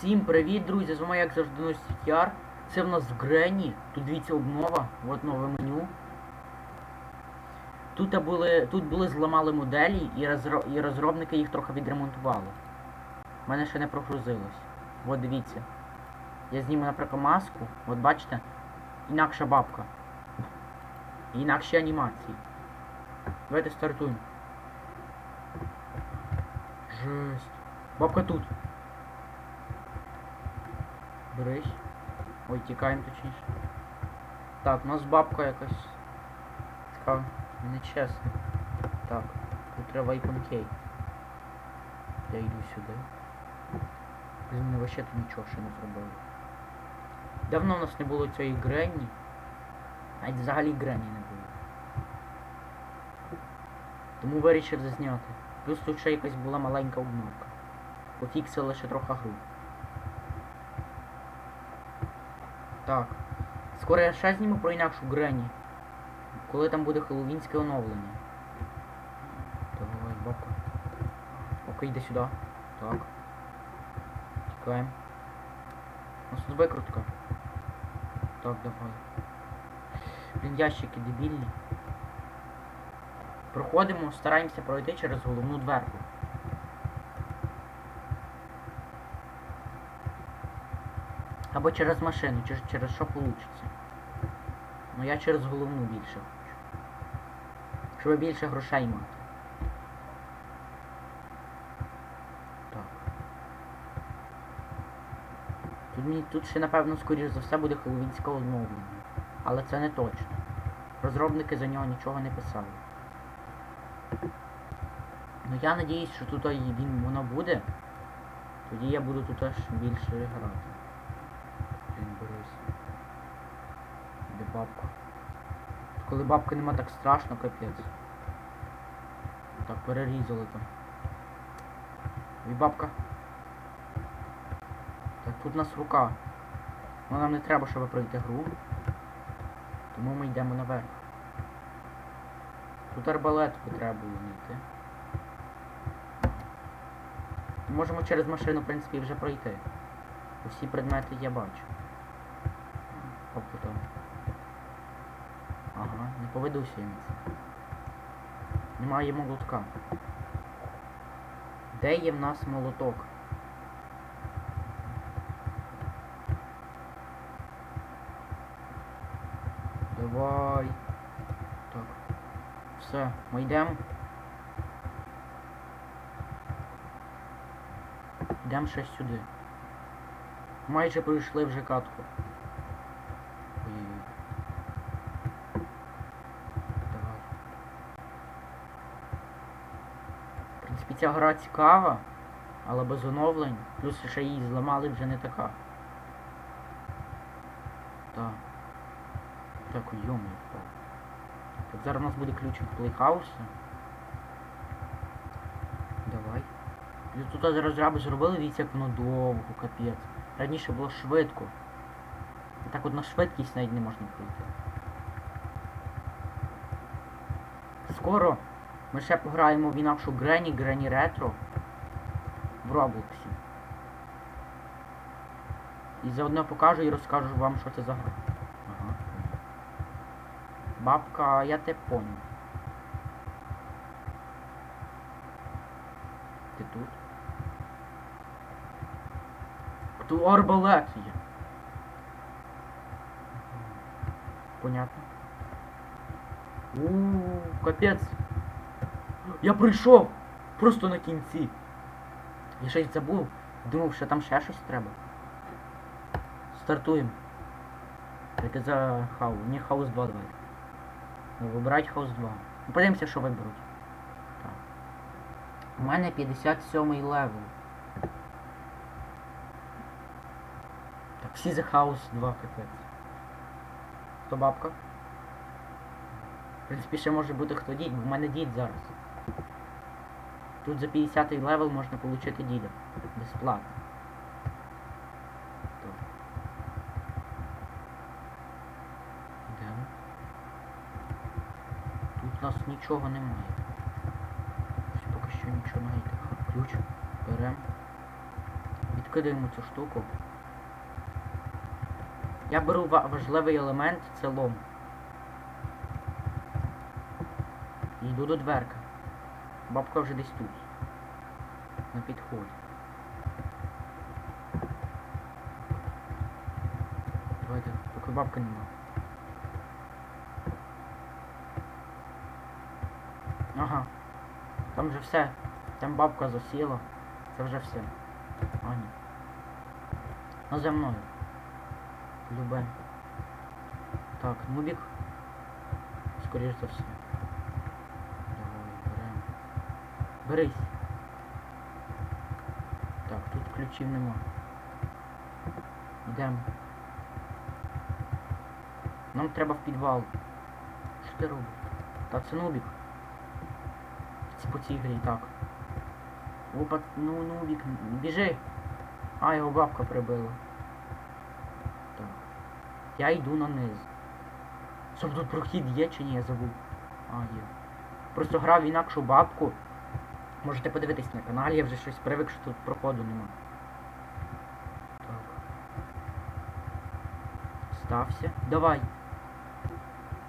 Всім привіт, друзі! З вами як завжди Ностяр. Це в нас в Грені. Тут дивіться обнова, от нове меню. Тут були, тут були зламали моделі і, розро, і розробники їх трохи відремонтували. У мене ще не прогрузилось. От дивіться. Я зніму, наприклад, маску. От бачите? Інакша бабка. Інакші анімації. Давайте стартуємо. Жесть. Бабка тут. Берись. Ой, тікаємо точніше. Так, у нас бабка якась. Така нечесна. Так, тут треба key. Я йду сюди. Блін, Ми вообще тут нічого ще не зробили. Давно у нас не було цієї Гренні. Навіть взагалі Гренні не було. Тому вирішив зазняти. Плюс тут ще якась була маленька обновка. Пофіксили ще трохи гру. Так. Скоро я ще зніму про інакшу Грені. Коли там буде хеллоуінське оновлення. Давай, бабка. Окей, йди сюди. Так. Тікаємо. У нас тут викрутка. Так, давай. Блін, ящики дебільні. Проходимо, стараємося пройти через головну дверку. Або через машину, чи через що получиться. Ну я через головну більше хочу. Щоб більше грошей мати. Так. Тут, мені, тут ще напевно скоріш за все буде хеллоуінське оновлення. Але це не точно. Розробники за нього нічого не писали. Ну я надіюсь, що тут він воно буде. Тоді я буду тут аж більше грати. Блін, берусь. Де бабка? Коли бабки нема так страшно, капець. Так, перерізали там. І бабка. Так, тут у нас рука. Ну нам не треба, щоб пройти гру. Тому ми йдемо наверх. Тут арбалетку треба було знайти. Можемо через машину, в принципі, вже пройти. Усі предмети я бачу. Тобто там. Ага, не поведуся я на це. Немає молотка. Де є в нас молоток? Давай. Так. Все, ми йдемо. Йдемо ще сюди. Майже пройшли вже катку. Ой-ой-ой. Давай. Принципі, ця гра цікава, але без оновлень. Плюс ще її зламали вже не така. Так. Так, йоми впав. Так, зараз у нас буде ключ від плейхауса. Давай. І тут зараз зробили, дивіться, як воно довго, капець. Раніше було швидко. І так от на швидкість навіть не можна пройти. Скоро ми ще пограємо в інакшу Грені, Грені Ретро в Роблоксі. І заодно покажу і розкажу вам, що це за гра. Ага. Бабка, я те понял. Ти тут? Тут арбалет є. Понятно. Ууу, капець. Я прийшов! Просто на кінці. Я щось забув. Думав, що там ще щось треба. Стартуємо. Это за хаус. Не хаус 2 давай. Ну, Вибирать хаус 2. Ну, подивимося, що виберуть. Так. У мене 57 левел. Так, всі за хаус 2 капець. Хто бабка? В принципі, ще може бути хто дід, бо в мене дід зараз. Тут за 50 левел можна отримати діда. Безплатно. Йдемо. Тут у нас нічого немає. Поки що нічого не йде. Ключ. Берем. Відкидаємо цю штуку. Я беру ва- важливий елемент, це лом. Йду до дверки. Бабка вже десь тут. На підході. Давайте, поки бабки нема. Ага. Там вже все. Там бабка засіла. Це вже все. А, ні. Ну за мною. Любе. Так, нубік. Скоріш за все. Давай, беремо. Берись. Так, тут ключів нема. Йдемо. Нам треба в підвал. Що ти робиш? Та це нубік. По цій грі, так. Опа, ну нубік, біжи. А, його бабка прибила. Так. Я йду на низ. Щоб тут прохід є чи ні, я забув. А, є. Просто грав інакшу бабку. Можете подивитись на каналі, я вже щось привик, що тут проходу нема. Так. Стався. Давай.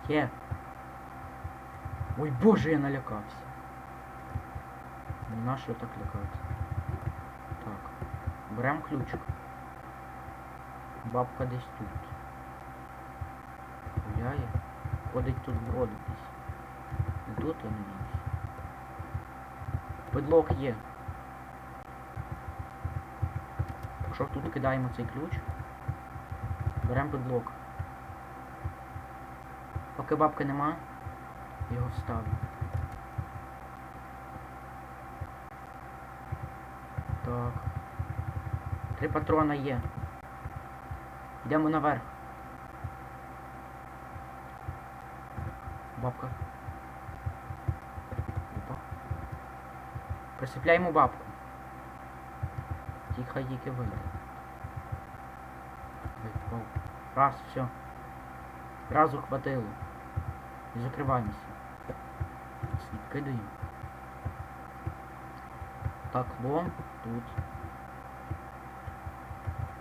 Є. Ой боже, я налякався. Не що так лякати. Так. Берем ключик. Бабка десь тут. Гуляє. Ходить тут бродитись. Не тут, а надіюсь. Педлок є. Якщо тут кидаємо цей ключ, беремо педлок. Поки бабки нема, його ставлю. Так. Три патрона є. Йдемо наверх. Бабка. Опа. Присипляємо бабку. Тихо, тільки вийде. Раз, все. Разу хватило. І закриваємося. Відкидаємо. Так, лом тут.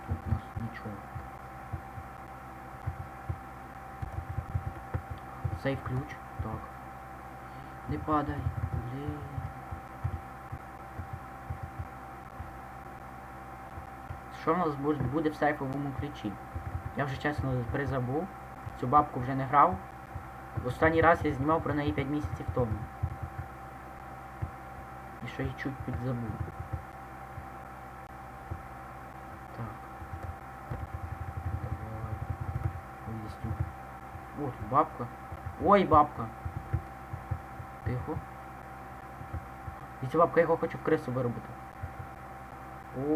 Тут у нас нічого. Сейф ключ. Так. Не падай. Блін. Що в нас бу- буде в сейфовому ключі? Я вже чесно призабув. Цю бабку вже не грав. Останній раз я знімав про неї 5 місяців тому. І що я чуть підзабув. Так. Давай. Ой, десь. О, тут бабка. Ой, бабка. Тихо. І ця бабка його хоче в крису виробити. О,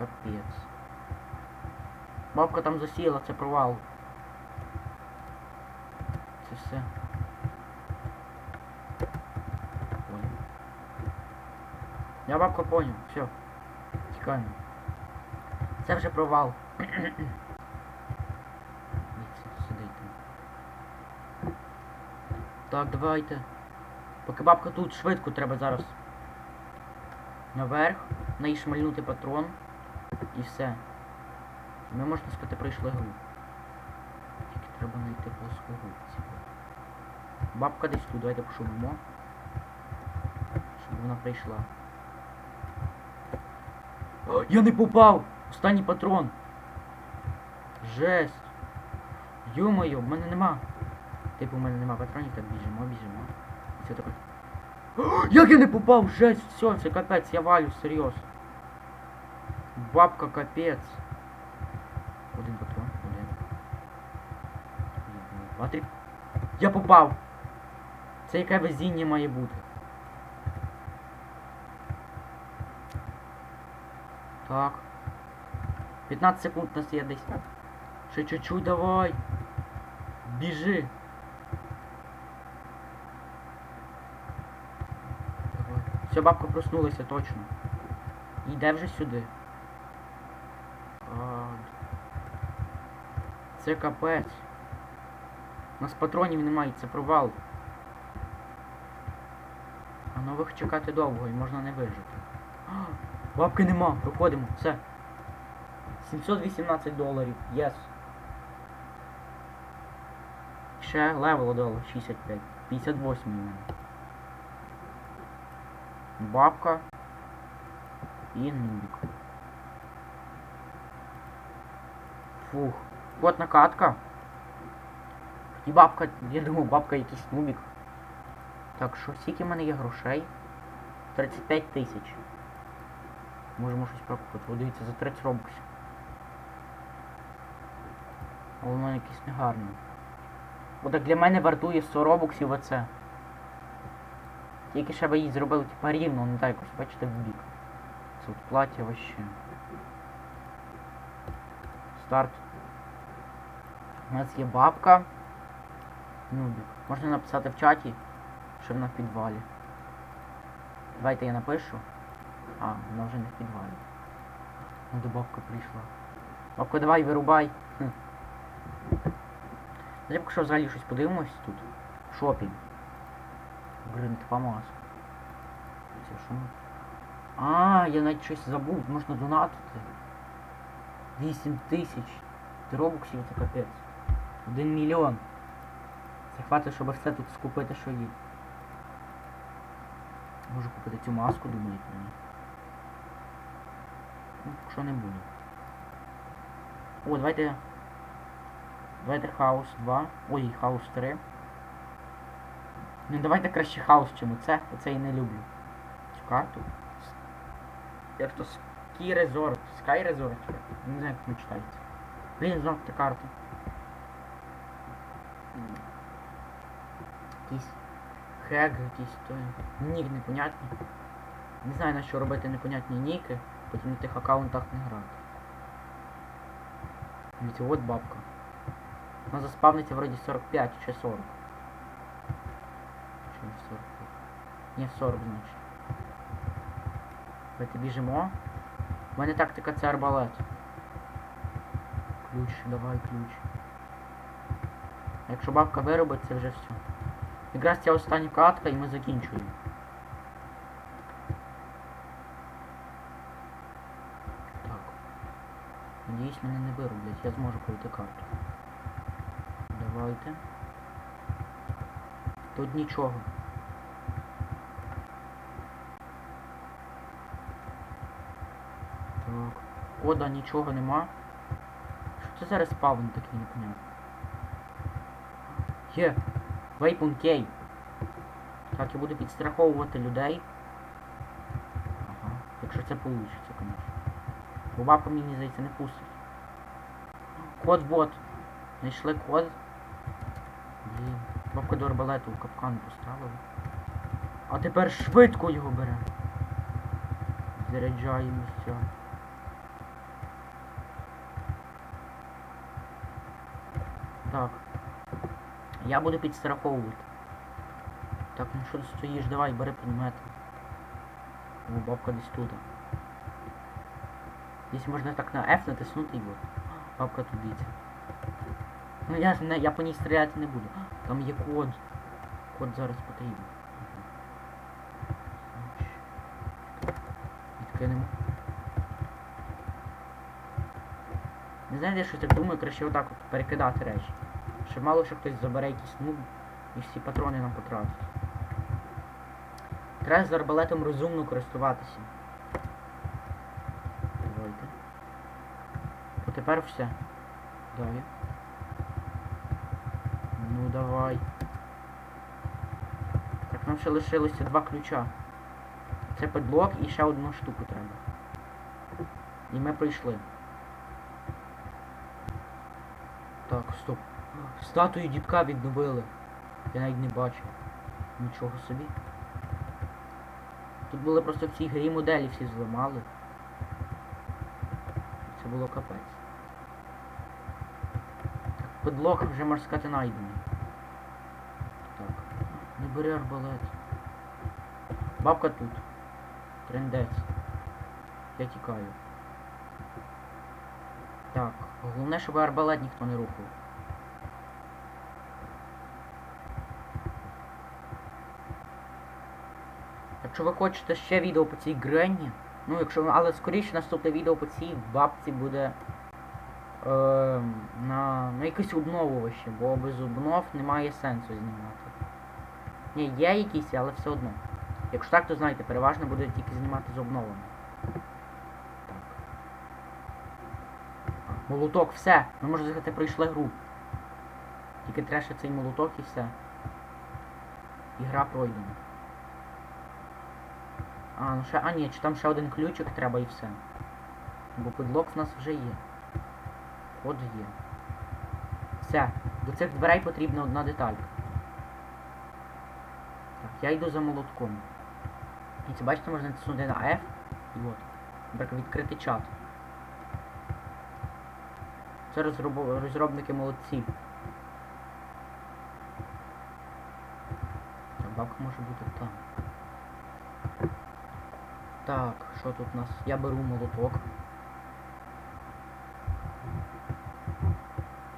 капець. Бабка там засіяла, це провал. Це все. Я бабка понял, все. Тікаємо. Це вже провал. Там. Так, давайте. Поки бабка тут швидко треба зараз. Наверх, неї шмальнути патрон. І все. Ми можна сказати пройшли гру. Тільки треба знайти плоскогубці. Бабка десь тут, давайте пошумимо. Щоб вона прийшла. О, я не попав! Останній патрон! Жесть! Йо-моє, в мене нема. Типу, в мене нема патронів, так біжимо, біжимо. Все таке. Як я не попав? Жесть, все, це капець, я валю, серйозно. Бабка капець. Один патрон, один. Два, три. Я попав! Це яке везіння має бути. Так. 15 секунд нас є десь. Ще чуть-чуть давай. Біжи. Давай. Все, бабка проснулася точно. Йде вже сюди. Це капець. У нас патронів немає, це провал. А нових чекати довго і можна не вижити. А, Бабки нема, проходимо, все. 718 доларів, єс. Ще левел дало 65. 58 у мене. Бабка. І нубік. Фух. Вот накатка. І бабка, я думав, бабка якийсь нубік. Так, що скільки в мене є грошей? 35 тисяч. Можемо щось прокупити. О, дивіться, за 30 робоксів. Але воно якесь негарне. Бо так для мене вартує 100 робоксів оце. Тільки ще би її зробили типа рівно, не так якось, бачите, в бік. Це от плаття вообще. Старт. У нас є бабка. Нубік. Можна написати в чаті, що вона в підвалі. Давайте я напишу. А, вона вже не в підвалі. Ну до бабка прийшла. Бабка, давай вирубай. Хм. Давайте якщо взагалі щось подивимось тут. Шопінг. Гринд ФАМАС. Це що? А, я навіть щось забув, можна донатити. 8 тисяч. Робоксів це капець. 1 мільйон. Це хватить, щоб все тут скупити, що є. Можу купити цю маску, думаєте мені. Ну, якщо не буду. О, давайте. Давайте хаус 2. Ой, хаус 3. Ну давайте краще хаус, чим оце. Оце я не люблю. Цю карту. Як то Ski Resort. Sky Resort. Не знаю, як воно читається. Блін, знов та карта. Якийсь хег, якийсь той. Нік непонятний. Не знаю на що робити непонятні ніки, потім на тих аккаунтах не грати. Дивіться, от бабка. Вона заспавниться вроді 45 чи 40. Чи не 40? Ні, 40, значить. Давайте біжимо. У мене тактика це арбалет. Ключ, давай ключ. Якщо бабка виробить, це вже все. Якраз ця остання катка і ми закінчуємо. Так. Надіюсь, мене не вироблять, я зможу пройти карту. Давайте. Тут нічого. Так. Кода нічого нема. Що це зараз спавн такий непонятний? Є! Вейпун кей. Так, я буду підстраховувати людей. Ага. Якщо це вийде, звісно. Бо бабка мені здається не пустить. Код бот. Знайшли код. Блін. Бабка до арбалету в капкан поставила. А тепер швидко його бере. Заряджаємо все. Так. Я буду підстраховувати. Так, ну що ти стоїш? Давай, бери предмети. О, бабка десь тут. Десь можна так на F натиснути його. Бабка тут дивиться. Ну я ж не, я по ній стріляти не буду. Там є код. Код зараз потрібен. Відкинемо. Не знаєте, щось так думаю, краще отак от перекидати речі. Щоб мало що хтось забере якийсь нуб і всі патрони нам потратить. Треба з арбалетом розумно користуватися. Давайте. От тепер все. Далі. Ну давай. Так, нам ще лишилося два ключа. Це педлок і ще одну штуку треба. І ми прийшли. Так, стоп. Статую дідка відновили. Я навіть не бачив. Нічого собі. Тут були просто в цій грі моделі всі зламали. Це було капець. Так, педлок вже можна сказати найдений. Так. Не бери арбалет. Бабка тут. Трендець. Я тікаю. Так, головне, щоб арбалет ніхто не рухав. Якщо ви хочете ще відео по цій Гренні, Ну, якщо. Але скоріше наступне відео по цій бабці буде. Е, на, на якесь обнововище, бо без обнов немає сенсу знімати. Ні, є якісь, але все одно. Якщо так, то знаєте, переважно буде тільки знімати з обновами. Так. Молоток, все. Ми можна сказати, пройшли гру. Тільки треба ще цей молоток і все. І гра пройдена. А, ну ще. А ні, чи там ще один ключик треба і все. Бо подлог в нас вже є. Код є. Все. До цих дверей потрібна одна деталька. Так, я йду за молотком. І це бачите, можна натиснути на F. І от. Наприклад, відкрити чат. Це розробо- розробники молодці. Бабка може бути там. Так, що тут у нас? Я беру молоток.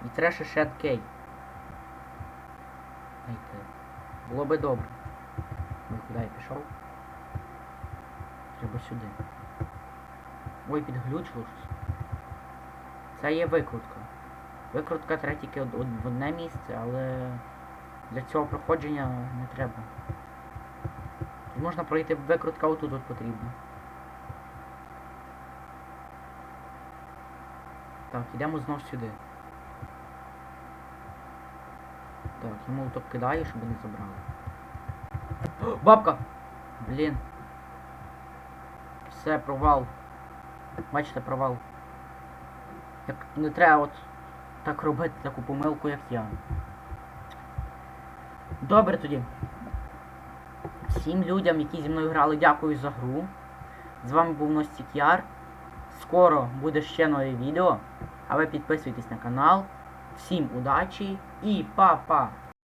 І треба ще Key. Було би добре. Ой, куди я пішов? Треба сюди. Ой, підглючило щось. Це є викрутка. Викрутка треба тільки в одне місце, але для цього проходження не треба. Тут можна пройти викрутка отут от потрібно. Так, йдемо знов сюди. Так, я молоток кидаю, щоб не забрали. Бабка! Блін. Все, провал. Бачите, провал. Так не треба от так робити таку помилку, як я. Добре тоді. Всім людям, які зі мною грали, дякую за гру. З вами був Ностік Яр. Скоро буде ще нове відео. А ви підписуйтесь на канал. Всім удачі і па-па!